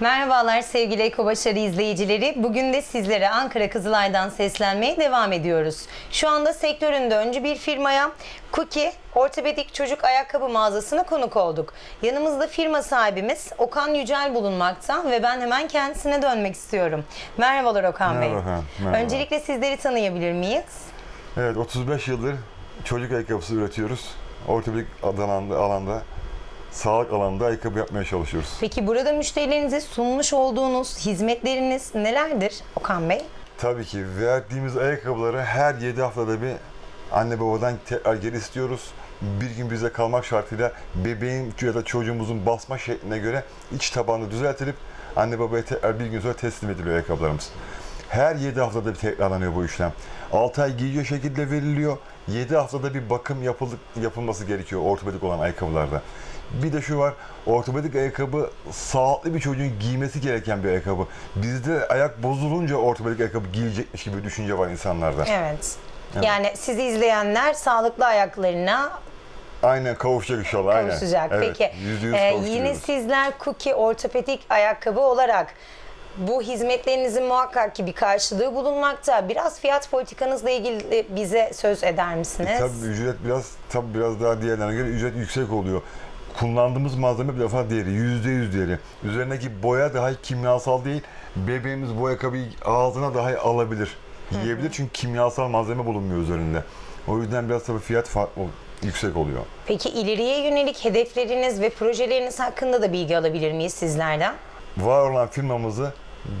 Merhabalar sevgili Eko Başarı izleyicileri. Bugün de sizlere Ankara Kızılay'dan seslenmeye devam ediyoruz. Şu anda sektöründe öncü bir firmaya Cookie Ortopedik Çocuk Ayakkabı mağazasına konuk olduk. Yanımızda firma sahibimiz Okan Yücel bulunmakta ve ben hemen kendisine dönmek istiyorum. Merhabalar Okan Bey. Merhaba efendim, merhaba. Öncelikle sizleri tanıyabilir miyiz? Evet 35 yıldır çocuk ayakkabısı üretiyoruz. Ortopedik alanda, alanda sağlık alanında ayakkabı yapmaya çalışıyoruz. Peki burada müşterilerinize sunmuş olduğunuz hizmetleriniz nelerdir Okan Bey? Tabii ki verdiğimiz ayakkabıları her 7 haftada bir anne babadan tekrar geri istiyoruz. Bir gün bize kalmak şartıyla bebeğin ya da çocuğumuzun basma şekline göre iç tabanı düzeltilip anne babaya tekrar bir gün sonra teslim ediliyor ayakkabılarımız. Her 7 haftada bir tekrarlanıyor bu işlem. 6 ay giyiyor şekilde veriliyor. 7 haftada bir bakım yapılıp, yapılması gerekiyor ortopedik olan ayakkabılarda. Bir de şu var, ortopedik ayakkabı sağlıklı bir çocuğun giymesi gereken bir ayakkabı. Bizde ayak bozulunca ortopedik ayakkabı giyilecekmiş gibi bir düşünce var insanlarda. Evet. Yani sizi izleyenler sağlıklı ayaklarına Aynen kavuşacak inşallah. Aynen. kavuşacak. Evet, Peki yüzde yüz e, yine sizler Cookie ortopedik ayakkabı olarak bu hizmetlerinizin muhakkak ki bir karşılığı bulunmakta. Biraz fiyat politikanızla ilgili bize söz eder misiniz? Tabii ücret biraz tabii biraz daha diğerlerine göre ücret yüksek oluyor. Kullandığımız malzeme bir defa değeri, yüzde yüz değeri. Üzerindeki boya dahi kimyasal değil. Bebeğimiz bu ayakkabıyı ağzına dahi alabilir. Yiyebilir çünkü kimyasal malzeme bulunmuyor üzerinde. O yüzden biraz tabii fiyat farklı, yüksek oluyor. Peki ileriye yönelik hedefleriniz ve projeleriniz hakkında da bilgi alabilir miyiz sizlerden? Var olan firmamızı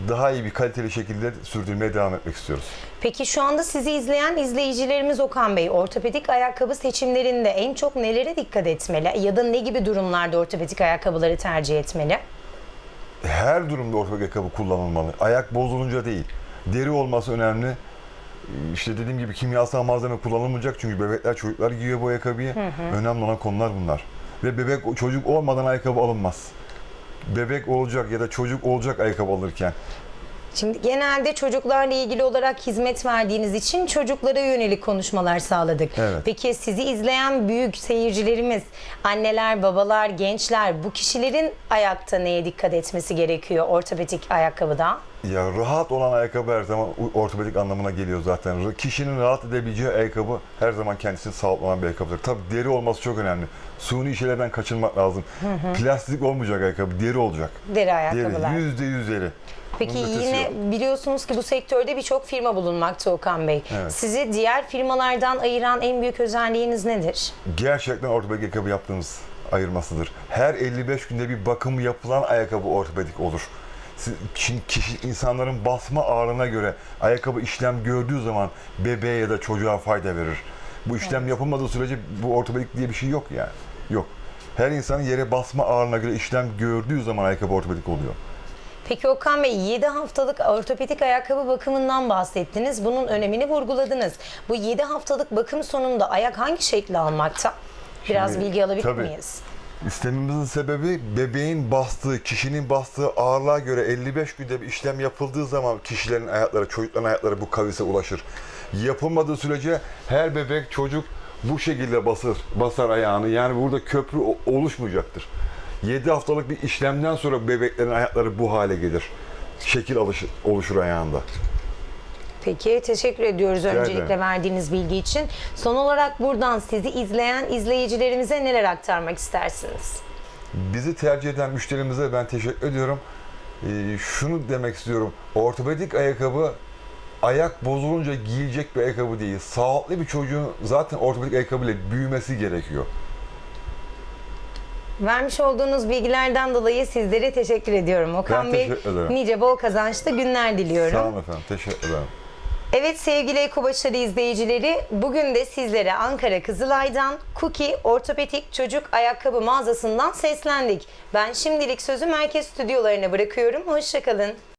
daha iyi bir kaliteli şekilde sürdürmeye devam etmek istiyoruz. Peki şu anda sizi izleyen izleyicilerimiz Okan Bey, ortopedik ayakkabı seçimlerinde en çok nelere dikkat etmeli ya da ne gibi durumlarda ortopedik ayakkabıları tercih etmeli? her durumda ortopedik ayakkabı kullanılmalı. Ayak bozulunca değil. Deri olması önemli. İşte dediğim gibi kimyasal malzeme kullanılmayacak çünkü bebekler çocuklar giyiyor bu ayakkabıyı. Önemli olan konular bunlar. Ve bebek çocuk olmadan ayakkabı alınmaz. Bebek olacak ya da çocuk olacak ayakkabı alırken. Şimdi genelde çocuklarla ilgili olarak hizmet verdiğiniz için çocuklara yönelik konuşmalar sağladık. Evet. Peki sizi izleyen büyük seyircilerimiz, anneler, babalar, gençler bu kişilerin ayakta neye dikkat etmesi gerekiyor ortopedik ayakkabıda? Ya rahat olan ayakkabı her zaman ortopedik anlamına geliyor zaten. Kişinin rahat edebileceği ayakkabı her zaman kendisini sağlıklı olan bir ayakkabıdır. Tabii deri olması çok önemli. Suni şeylerden kaçınmak lazım. Plastik olmayacak ayakkabı, deri olacak. Deri ayakkabılar. Deri, yüzde yüz deri. Peki Bunun yine yok. biliyorsunuz ki bu sektörde birçok firma bulunmakta Okan Bey. Evet. Sizi diğer firmalardan ayıran en büyük özelliğiniz nedir? gerçekten ortopedik ayakkabı yaptığımız ayırmasıdır. Her 55 günde bir bakımı yapılan ayakkabı ortopedik olur. Şimdi kişi, insanların basma ağırlığına göre ayakkabı işlem gördüğü zaman bebeğe ya da çocuğa fayda verir. Bu işlem yapılmadığı sürece bu ortopedik diye bir şey yok yani. Yok. Her insanın yere basma ağırlığına göre işlem gördüğü zaman ayakkabı ortopedik oluyor. Peki Okan Bey 7 haftalık ortopedik ayakkabı bakımından bahsettiniz. Bunun önemini vurguladınız. Bu 7 haftalık bakım sonunda ayak hangi şekli almakta? Biraz Şimdi, bilgi alabilir tabii. miyiz? İstemimizin sebebi bebeğin bastığı, kişinin bastığı ağırlığa göre 55 günde bir işlem yapıldığı zaman kişilerin ayakları, çocukların ayakları bu kavise ulaşır. Yapılmadığı sürece her bebek, çocuk bu şekilde basır, basar ayağını. Yani burada köprü oluşmayacaktır. 7 haftalık bir işlemden sonra bebeklerin ayakları bu hale gelir. Şekil alışır, oluşur ayağında. Peki teşekkür ediyoruz öncelikle ederim. verdiğiniz bilgi için. Son olarak buradan sizi izleyen izleyicilerimize neler aktarmak istersiniz? Bizi tercih eden müşterimize ben teşekkür ediyorum. Ee, şunu demek istiyorum. Ortopedik ayakkabı ayak bozulunca giyilecek bir ayakkabı değil. Sağlıklı bir çocuğun zaten ortopedik ayakkabıyla büyümesi gerekiyor. Vermiş olduğunuz bilgilerden dolayı sizlere teşekkür ediyorum. Okan Ben Bey nice bol kazançlı günler diliyorum. Sağ olun efendim. Teşekkür ederim. Evet sevgili Eko Başarı izleyicileri, bugün de sizlere Ankara Kızılay'dan Cookie Ortopedik Çocuk Ayakkabı mağazasından seslendik. Ben şimdilik sözü merkez stüdyolarına bırakıyorum. Hoşçakalın.